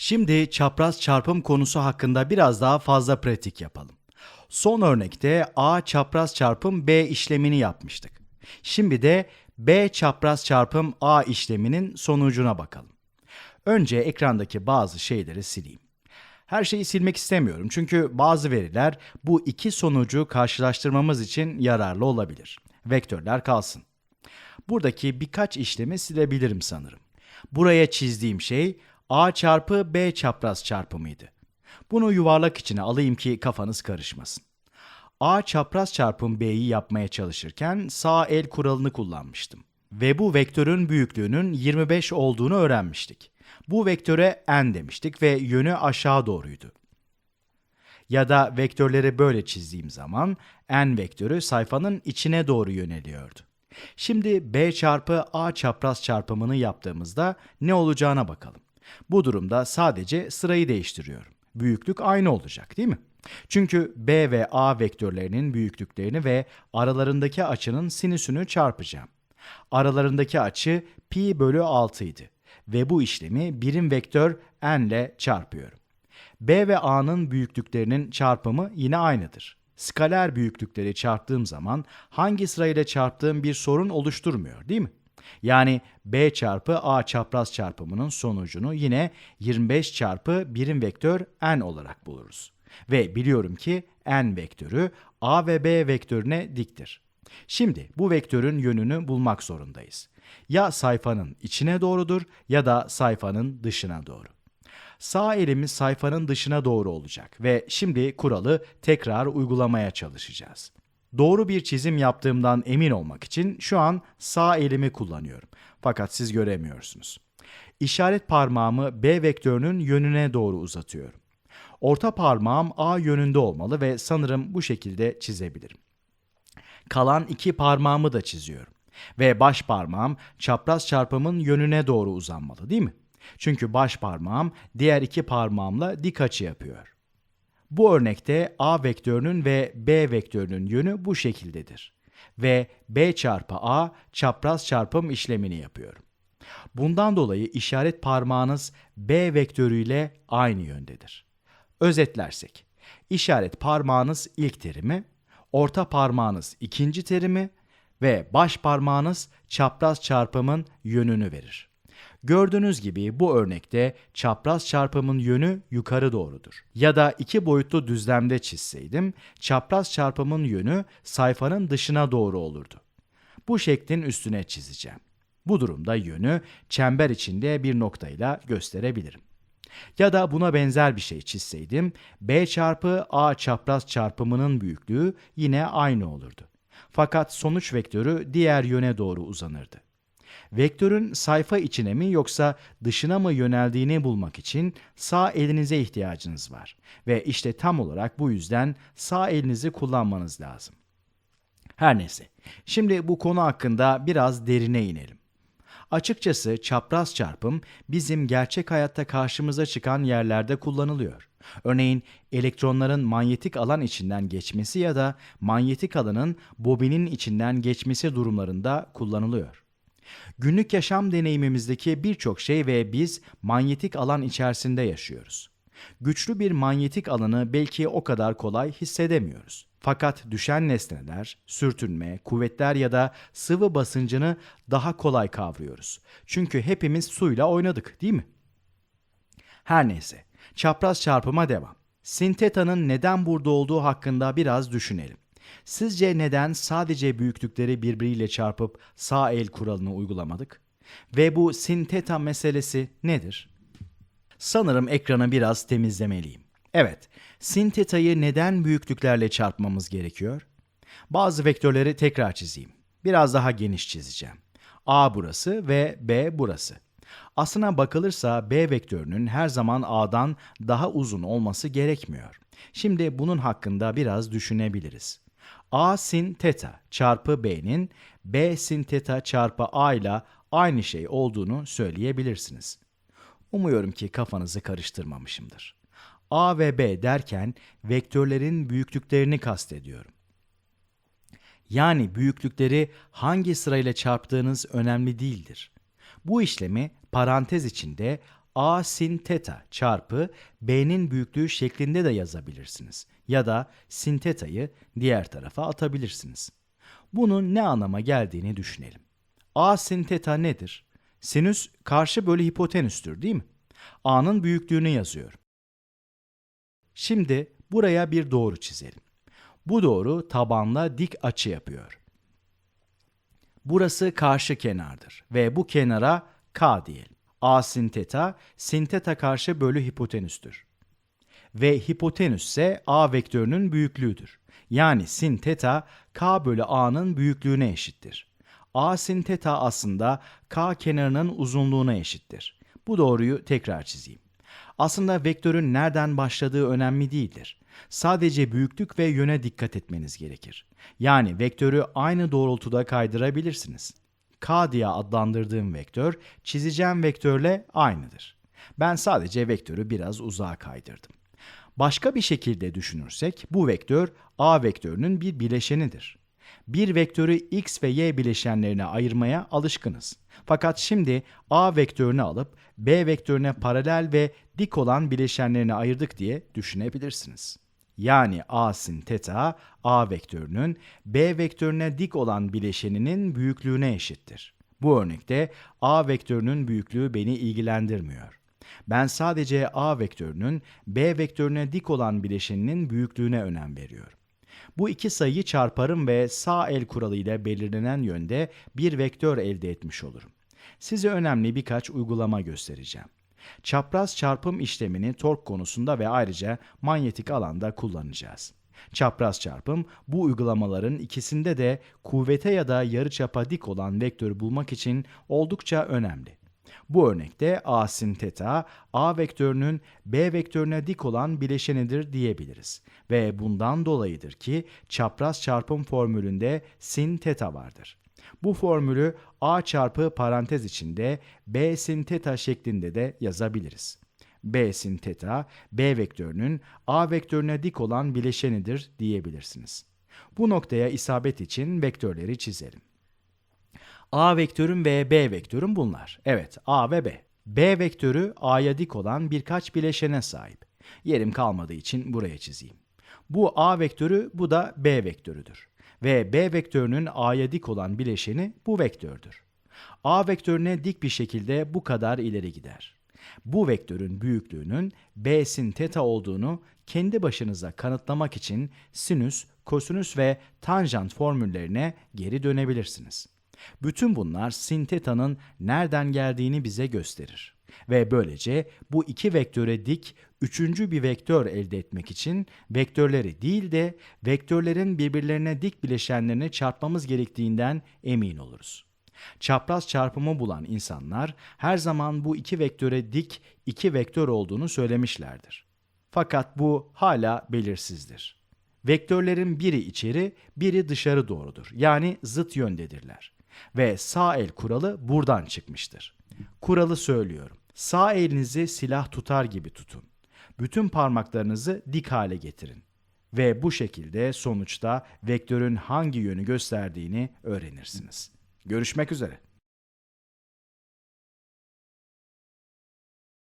Şimdi çapraz çarpım konusu hakkında biraz daha fazla pratik yapalım. Son örnekte A çapraz çarpım B işlemini yapmıştık. Şimdi de B çapraz çarpım A işleminin sonucuna bakalım. Önce ekrandaki bazı şeyleri sileyim. Her şeyi silmek istemiyorum çünkü bazı veriler bu iki sonucu karşılaştırmamız için yararlı olabilir. Vektörler kalsın. Buradaki birkaç işlemi silebilirim sanırım. Buraya çizdiğim şey A çarpı B çapraz çarpımıydı. Bunu yuvarlak içine alayım ki kafanız karışmasın. A çapraz çarpım B'yi yapmaya çalışırken sağ el kuralını kullanmıştım. Ve bu vektörün büyüklüğünün 25 olduğunu öğrenmiştik. Bu vektöre n demiştik ve yönü aşağı doğruydu. Ya da vektörleri böyle çizdiğim zaman n vektörü sayfanın içine doğru yöneliyordu. Şimdi b çarpı a çapraz çarpımını yaptığımızda ne olacağına bakalım. Bu durumda sadece sırayı değiştiriyorum. Büyüklük aynı olacak değil mi? Çünkü b ve a vektörlerinin büyüklüklerini ve aralarındaki açının sinüsünü çarpacağım. Aralarındaki açı pi bölü 6 idi ve bu işlemi birim vektör n ile çarpıyorum. B ve A'nın büyüklüklerinin çarpımı yine aynıdır. Skaler büyüklükleri çarptığım zaman hangi sırayla çarptığım bir sorun oluşturmuyor değil mi? Yani B çarpı A çapraz çarpımının sonucunu yine 25 çarpı birim vektör n olarak buluruz. Ve biliyorum ki n vektörü A ve B vektörüne diktir. Şimdi bu vektörün yönünü bulmak zorundayız. Ya sayfanın içine doğrudur ya da sayfanın dışına doğru. Sağ elimiz sayfanın dışına doğru olacak ve şimdi kuralı tekrar uygulamaya çalışacağız. Doğru bir çizim yaptığımdan emin olmak için şu an sağ elimi kullanıyorum. Fakat siz göremiyorsunuz. İşaret parmağımı B vektörünün yönüne doğru uzatıyorum. Orta parmağım A yönünde olmalı ve sanırım bu şekilde çizebilirim. Kalan iki parmağımı da çiziyorum. Ve baş parmağım çapraz çarpımın yönüne doğru uzanmalı değil mi? Çünkü baş parmağım diğer iki parmağımla dik açı yapıyor. Bu örnekte A vektörünün ve B vektörünün yönü bu şekildedir. Ve B çarpı A çapraz çarpım işlemini yapıyorum. Bundan dolayı işaret parmağınız B vektörüyle aynı yöndedir. Özetlersek, işaret parmağınız ilk terimi, orta parmağınız ikinci terimi ve baş parmağınız çapraz çarpımın yönünü verir. Gördüğünüz gibi bu örnekte çapraz çarpımın yönü yukarı doğrudur. Ya da iki boyutlu düzlemde çizseydim, çapraz çarpımın yönü sayfanın dışına doğru olurdu. Bu şeklin üstüne çizeceğim. Bu durumda yönü çember içinde bir noktayla gösterebilirim. Ya da buna benzer bir şey çizseydim, b çarpı a çapraz çarpımının büyüklüğü yine aynı olurdu. Fakat sonuç vektörü diğer yöne doğru uzanırdı. Vektörün sayfa içine mi yoksa dışına mı yöneldiğini bulmak için sağ elinize ihtiyacınız var. Ve işte tam olarak bu yüzden sağ elinizi kullanmanız lazım. Her neyse, şimdi bu konu hakkında biraz derine inelim. Açıkçası çapraz çarpım bizim gerçek hayatta karşımıza çıkan yerlerde kullanılıyor. Örneğin elektronların manyetik alan içinden geçmesi ya da manyetik alanın bobinin içinden geçmesi durumlarında kullanılıyor. Günlük yaşam deneyimimizdeki birçok şey ve biz manyetik alan içerisinde yaşıyoruz. Güçlü bir manyetik alanı belki o kadar kolay hissedemiyoruz. Fakat düşen nesneler, sürtünme, kuvvetler ya da sıvı basıncını daha kolay kavruyoruz. Çünkü hepimiz suyla oynadık, değil mi? Her neyse, çapraz çarpıma devam. Sin teta'nın neden burada olduğu hakkında biraz düşünelim. Sizce neden sadece büyüklükleri birbiriyle çarpıp sağ el kuralını uygulamadık? Ve bu sin teta meselesi nedir? Sanırım ekranı biraz temizlemeliyim. Evet, sin teta'yı neden büyüklüklerle çarpmamız gerekiyor? Bazı vektörleri tekrar çizeyim. Biraz daha geniş çizeceğim. A burası ve B burası. Aslına bakılırsa B vektörünün her zaman A'dan daha uzun olması gerekmiyor. Şimdi bunun hakkında biraz düşünebiliriz. A sin teta çarpı B'nin B sin teta çarpı A ile aynı şey olduğunu söyleyebilirsiniz. Umuyorum ki kafanızı karıştırmamışımdır. A ve B derken vektörlerin büyüklüklerini kastediyorum. Yani büyüklükleri hangi sırayla çarptığınız önemli değildir. Bu işlemi parantez içinde a sin teta çarpı b'nin büyüklüğü şeklinde de yazabilirsiniz. Ya da sin teta'yı diğer tarafa atabilirsiniz. Bunun ne anlama geldiğini düşünelim. a sin teta nedir? Sinüs karşı bölü hipotenüstür değil mi? a'nın büyüklüğünü yazıyorum. Şimdi buraya bir doğru çizelim. Bu doğru tabanla dik açı yapıyor. Burası karşı kenardır ve bu kenara k diyelim. A sin teta, sin teta karşı bölü hipotenüstür. Ve hipotenüs ise a vektörünün büyüklüğüdür. Yani sin teta k bölü a'nın büyüklüğüne eşittir. a sin teta aslında k kenarının uzunluğuna eşittir. Bu doğruyu tekrar çizeyim. Aslında vektörün nereden başladığı önemli değildir. Sadece büyüklük ve yöne dikkat etmeniz gerekir. Yani vektörü aynı doğrultuda kaydırabilirsiniz. K diye adlandırdığım vektör çizeceğim vektörle aynıdır. Ben sadece vektörü biraz uzağa kaydırdım. Başka bir şekilde düşünürsek bu vektör A vektörünün bir bileşenidir. Bir vektörü x ve y bileşenlerine ayırmaya alışkınız. Fakat şimdi A vektörünü alıp B vektörüne paralel ve dik olan bileşenlerine ayırdık diye düşünebilirsiniz. Yani A sin teta A vektörünün B vektörüne dik olan bileşeninin büyüklüğüne eşittir. Bu örnekte A vektörünün büyüklüğü beni ilgilendirmiyor. Ben sadece A vektörünün B vektörüne dik olan bileşeninin büyüklüğüne önem veriyorum. Bu iki sayıyı çarparım ve sağ el kuralı ile belirlenen yönde bir vektör elde etmiş olurum. Size önemli birkaç uygulama göstereceğim. Çapraz çarpım işlemini tork konusunda ve ayrıca manyetik alanda kullanacağız. Çapraz çarpım bu uygulamaların ikisinde de kuvvete ya da yarıçapa dik olan vektörü bulmak için oldukça önemli. Bu örnekte a sin teta, a vektörünün b vektörüne dik olan bileşenidir diyebiliriz. Ve bundan dolayıdır ki çapraz çarpım formülünde sin teta vardır. Bu formülü a çarpı parantez içinde b sin teta şeklinde de yazabiliriz. b sin teta, b vektörünün a vektörüne dik olan bileşenidir diyebilirsiniz. Bu noktaya isabet için vektörleri çizelim. A vektörüm ve B vektörüm bunlar. Evet, A ve B. B vektörü A'ya dik olan birkaç bileşene sahip. Yerim kalmadığı için buraya çizeyim. Bu A vektörü, bu da B vektörüdür. Ve B vektörünün A'ya dik olan bileşeni bu vektördür. A vektörüne dik bir şekilde bu kadar ileri gider. Bu vektörün büyüklüğünün B sin teta olduğunu kendi başınıza kanıtlamak için sinüs, kosinüs ve tanjant formüllerine geri dönebilirsiniz. Bütün bunlar sin teta'nın nereden geldiğini bize gösterir. Ve böylece bu iki vektöre dik üçüncü bir vektör elde etmek için vektörleri değil de vektörlerin birbirlerine dik bileşenlerini çarpmamız gerektiğinden emin oluruz. Çapraz çarpımı bulan insanlar her zaman bu iki vektöre dik iki vektör olduğunu söylemişlerdir. Fakat bu hala belirsizdir. Vektörlerin biri içeri, biri dışarı doğrudur. Yani zıt yöndedirler ve sağ el kuralı buradan çıkmıştır. Kuralı söylüyorum. Sağ elinizi silah tutar gibi tutun. Bütün parmaklarınızı dik hale getirin. Ve bu şekilde sonuçta vektörün hangi yönü gösterdiğini öğrenirsiniz. Görüşmek üzere.